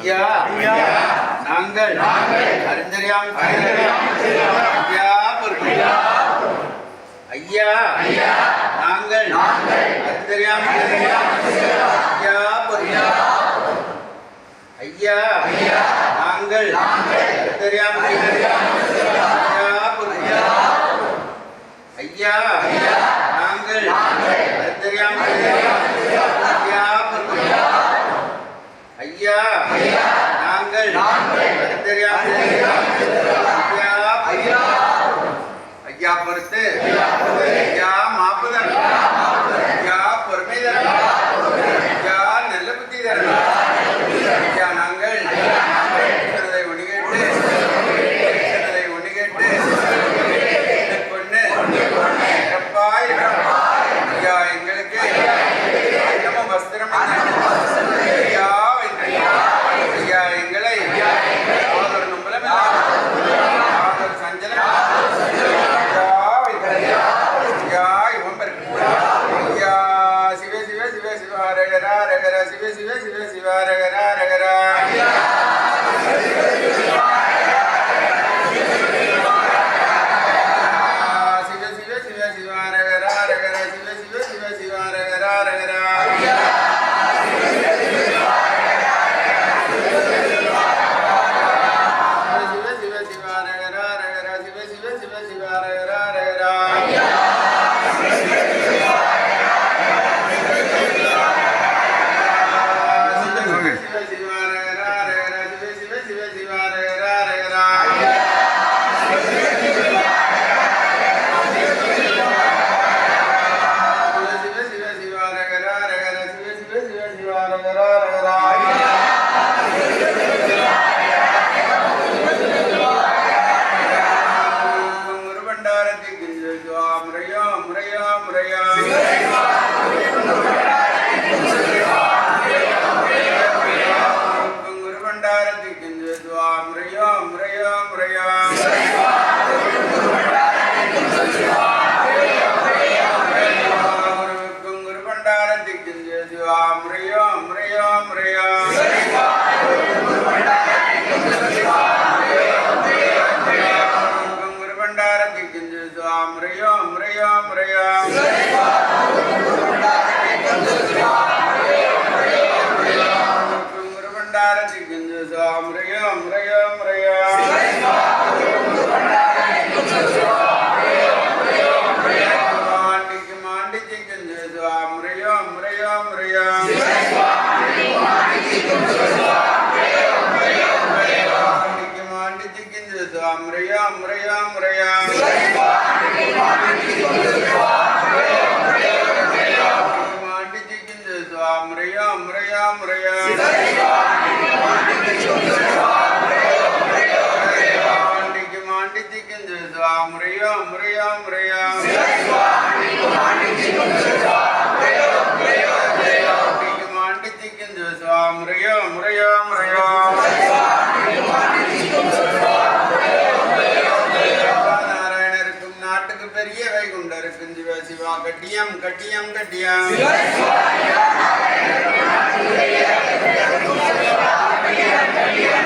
ஐயா ஐயா நாங்கள் நாங்கள் அறிந்தறியாமல் ஐயா பொறுப்பு ஐயா ஐயா நாங்கள் நாங்கள் அறிந்தறியாமல் ஐயா பொறுப்பு ஐயா ஐயா நாங்கள் நாங்கள் அறிந்தறியாமல் ஐயா பொறுப்பு ஐயா ஐயா நாங்கள் நாங்கள் அறிந்தறியாமல் ஐயா ஐயா. நாங்கள். ஐயா. ஐயா. ஐயா பொறுத்து. ஐயா. மாண்டிக்கு முறையா முறையா முறையா மாண்டிக்கு முறையா முறையா முறையா மாண்டிக்கு மாண்டிக்கு முறையா முறையா முறையா மாண்டிக்கு கட்டியம்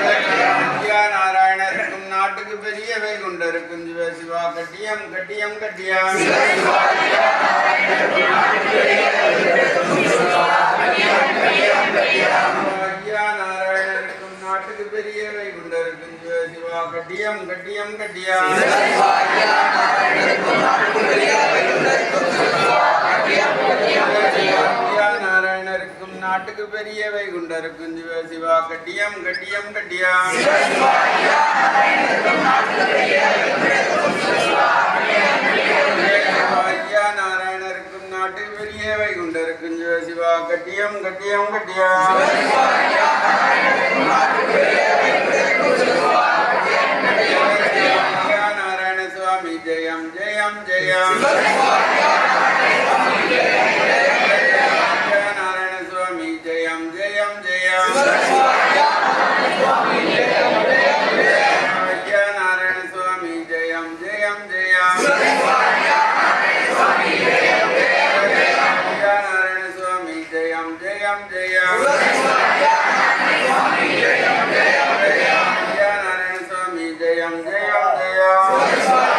கட்டியம் வித்யா நாராயணருக்கும் நாட்டுக்கு பெரிய வைகுண்டருக்கும் சிவ சிவா கட்டியம் கட்டியம் கட்டியம் வித்யா நாராயணருக்கும் நாட்டுக்கு பெரிய சிவா கட்டியம் கட்டியம் கட்டியம் வித்யா நாராயணருக்கும் நாட்டுக்கு பெரிய வைகுண்டருக்கும் சிவ சிவா கட்டியம் கட்டியம் கட்டியம் வித்யா நாராயணருக்கும் நாட்டுக்கு பெரிய வைகுண்டருக்கும் சிவ சிவா கட்டியம் கட்டியம் கட்டியம் ஐயா நாராயண சுவாமி ஜெயம் ஜெயம் ஜெயம். ਆਉਂਦੇ ਆ।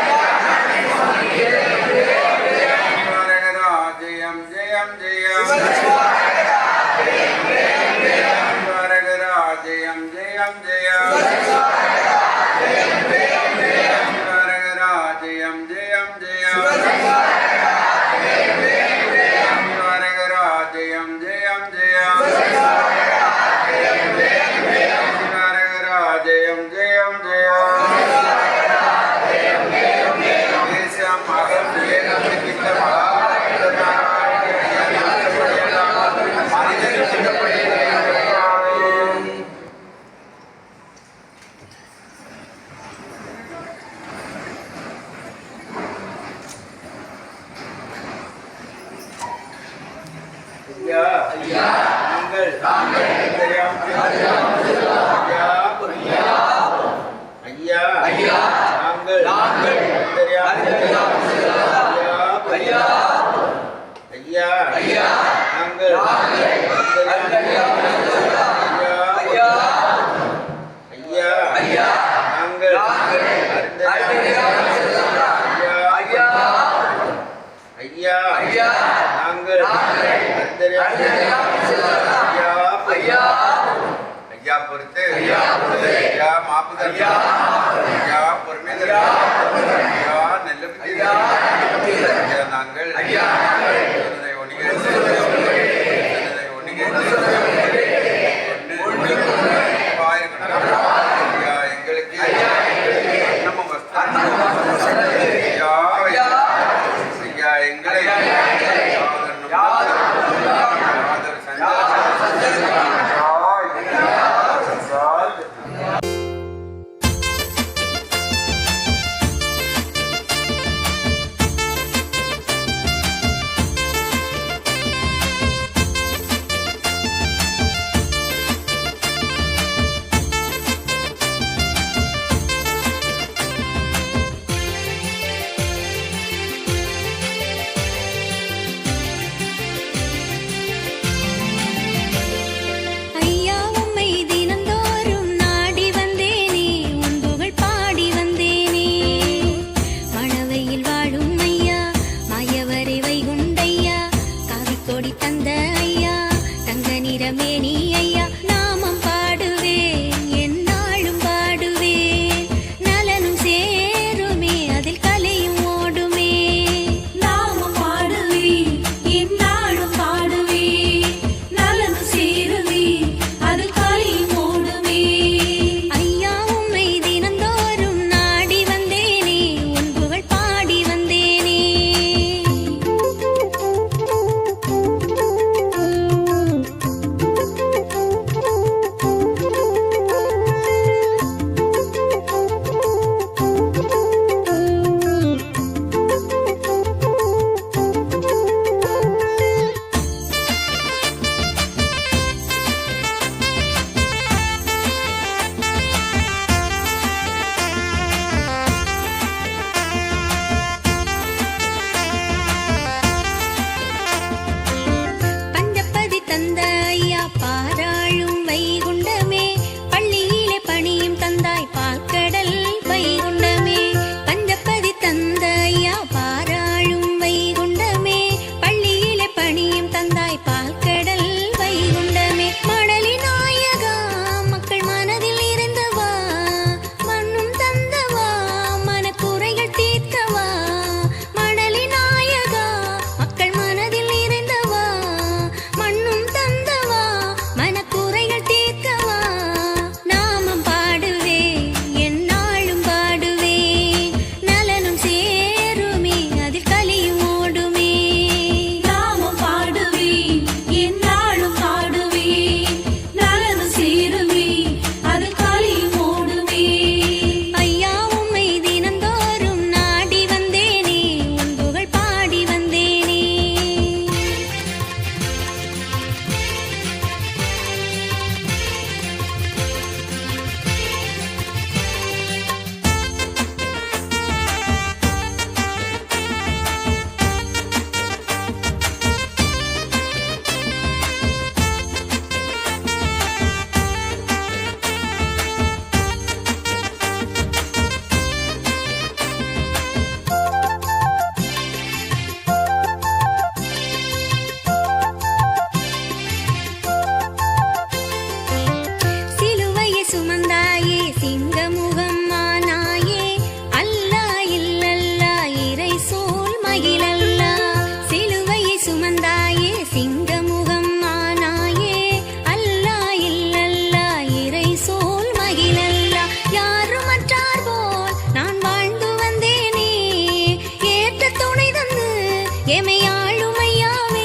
எமையாளுமையாவே